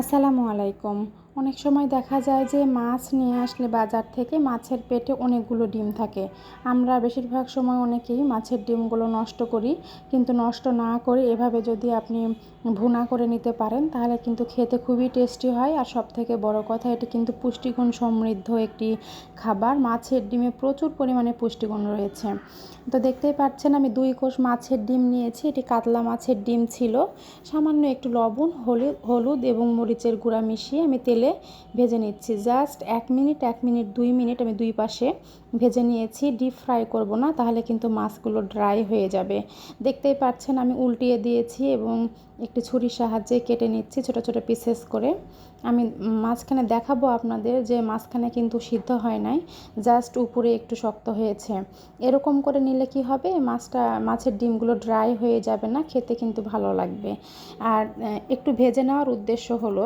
আসসালামু আলাইকুম। অনেক সময় দেখা যায় যে মাছ নিয়ে আসলে বাজার থেকে মাছের পেটে অনেকগুলো ডিম থাকে। আমরা বেশিরভাগ সময় অনেকেই মাছের ডিমগুলো নষ্ট করি। কিন্তু নষ্ট না করে এভাবে যদি আপনি ভুনা করে নিতে পারেন, তাহলে কিন্তু খেতে খুবই টেস্টি হয়। আর সব থেকে বড় কথা, এটি কিন্তু পুষ্টিগুণ সমৃদ্ধ একটি খাবার। মাছের ডিমে প্রচুর পরিমাণে পুষ্টিগুণ রয়েছে। তো দেখতেই পাচ্ছেন, আমি দুই কোষ মাছের ডিম নিয়েছি। এটি কাতলা মাছের ডিম ছিল। সামান্য একটু লবণ, হলুদ হলুদ এবং মরিচের গুঁড়া মিশিয়ে আমি তেলে ভেজে নিচ্ছি। জাস্ট এক মিনিট এক মিনিট, দুই মিনিট আমি দুই পাশে ভেজে নিয়েছি। ডিপ ফ্রাই করব না, তাহলে কিন্তু মাছগুলো ড্রাই হয়ে যাবে। দেখতেই পাচ্ছেন আমি উল্টিয়ে দিয়েছি এবং একটি ছুরির সাহায্যে কেটে নিচ্ছি ছোট ছোট পিসেস করে। আমি মাঝখানে দেখাবো আপনাদের যে মাঝখানে কিন্তু সিদ্ধ হয় নাই জাস্ট উপরে একটু শক্ত হয়েছে। এরকম করে নিলে কি হবে? মাছটা, মাছের ডিমগুলো ড্রাই হয়ে যাবে না, খেতে কিন্তু ভালো লাগবে। আর একটু ভেজে নেওয়ার উদ্দেশ্য হলো,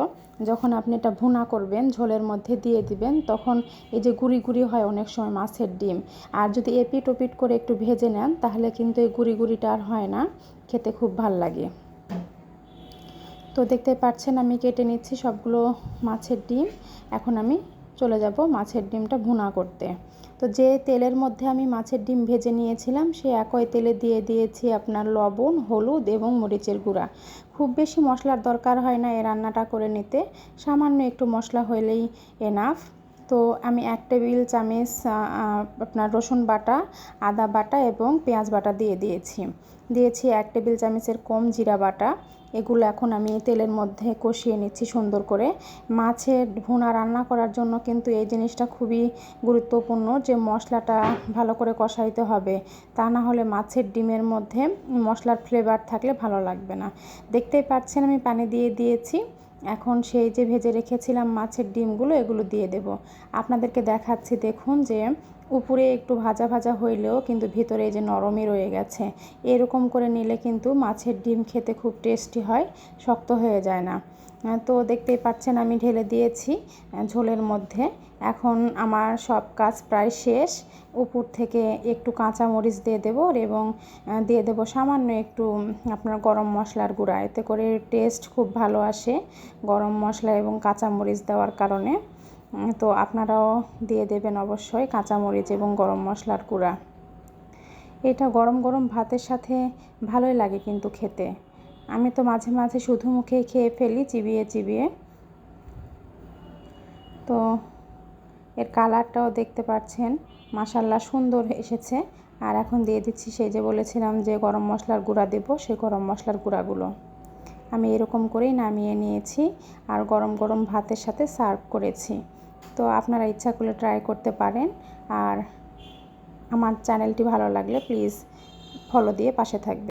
যখন আপনি এটা ভুনা করবেন, ঝোলের মধ্যে দিয়ে দিবেন, তখন এই যে গুড়ি গুড়ি হয় অনেক সময় মাছের ডিম। আর যদি এপিট ওপিট করে একটু ভেজে নেন, তাহলে কিন্তু এই গুড়ি গুড়িটা আর হয় না, খেতে খুব ভালো লাগে। তো দেখতে পাচ্ছেন আমি কেটে নিচ্ছি সবগুলো মাছের ডিম। এখন আমি চলে যাব মাছের ডিমটা ভুনা করতে। তো যে তেলের মধ্যে আমি মাছের ডিম ভেজে নিয়েছিলাম, সে একই তেলে দিয়ে দিয়েছি আপনার লবণ, হলুদ এবং মরিচের গুঁড়া। খুব বেশি মশলার দরকার হয় না এ রান্নাটা করে নিতে। সামান্য একটু মশলা হলেই এনাফ তো আমি এক টেবিল চামচ আপনার রসুন বাটা, আদা বাটা এবং পেঁয়াজ বাটা দিয়ে দিয়েছি। দিয়েছি এক টেবিল চামচের কম জিরা বাটা। এগুলো এখন আমি তেলের মধ্যে কষিয়ে নিচ্ছি সুন্দর করে। মাছের ভুনা রান্না করার জন্য কিন্তু এই জিনিসটা খুবই গুরুত্বপূর্ণ যে মশলাটা ভালো করে কষাইতে হবে। তা না হলে মাছের ডিমের মধ্যে মশলার ফ্লেভার থাকলে ভালো লাগবে না। দেখতেই পাচ্ছেন আমি পানি দিয়ে দিয়েছি। এখন সেই যে ভেজে রেখেছিলাম মাছের ডিমগুলো এগুলো দিয়ে দেব। আপনাদেরকে দেখাচ্ছি দেখুন যে উপরে একটু ভাজা ভাজা হইলেও কিন্তু ভিতরে যে নরমই রয়ে গেছে। এরকম করে নিলে কিন্তু মাছের ডিম খেতে খুব টেস্টি হয়, শক্ত হয়ে যায় না। তো দেখতেই পাচ্ছেন আমি ঢেলে দিয়েছি ঝোলের মধ্যে। এখন আমার সব কাজ প্রায় শেষ। উপর থেকে একটু কাঁচা মরিচ দিয়ে দেবো এবং দিয়ে দেবো সামান্য একটু আপনার গরম মশলার গুঁড়া। এতে করে টেস্ট খুব ভালো আসে গরম মশলা এবং কাঁচা মরিচ দেওয়ার কারণে। তো আপনারাও দিয়ে দেবেন অবশ্যই কাঁচামরিচ এবং গরম মশলার গুঁড়া। এটা গরম গরম ভাতের সাথে ভালোই লাগে কিন্তু খেতে। আমি তো মাঝে মাঝে শুধু মুখেই খেয়ে ফেলি, চিবিয়ে চিবিয়ে। তো এর কালারটাও দেখতে পাচ্ছেন মাসাল্লা সুন্দর এসেছে। আর এখন দিয়ে দিচ্ছি সেই যে বলেছিলাম যে গরম মশলার গুঁড়া দেবো, সেই গরম মশলার গুঁড়াগুলো। আমি এরকম করেই নামিয়ে নিয়েছি আর গরম গরম ভাতের সাথে সার্ভ করেছি। তো আপনারা ইচ্ছা করলে ট্রাই করতে পারেন। আর আমার চ্যানেলটি ভালো লাগলে প্লিজ ফলো দিয়ে পাশে থাকবে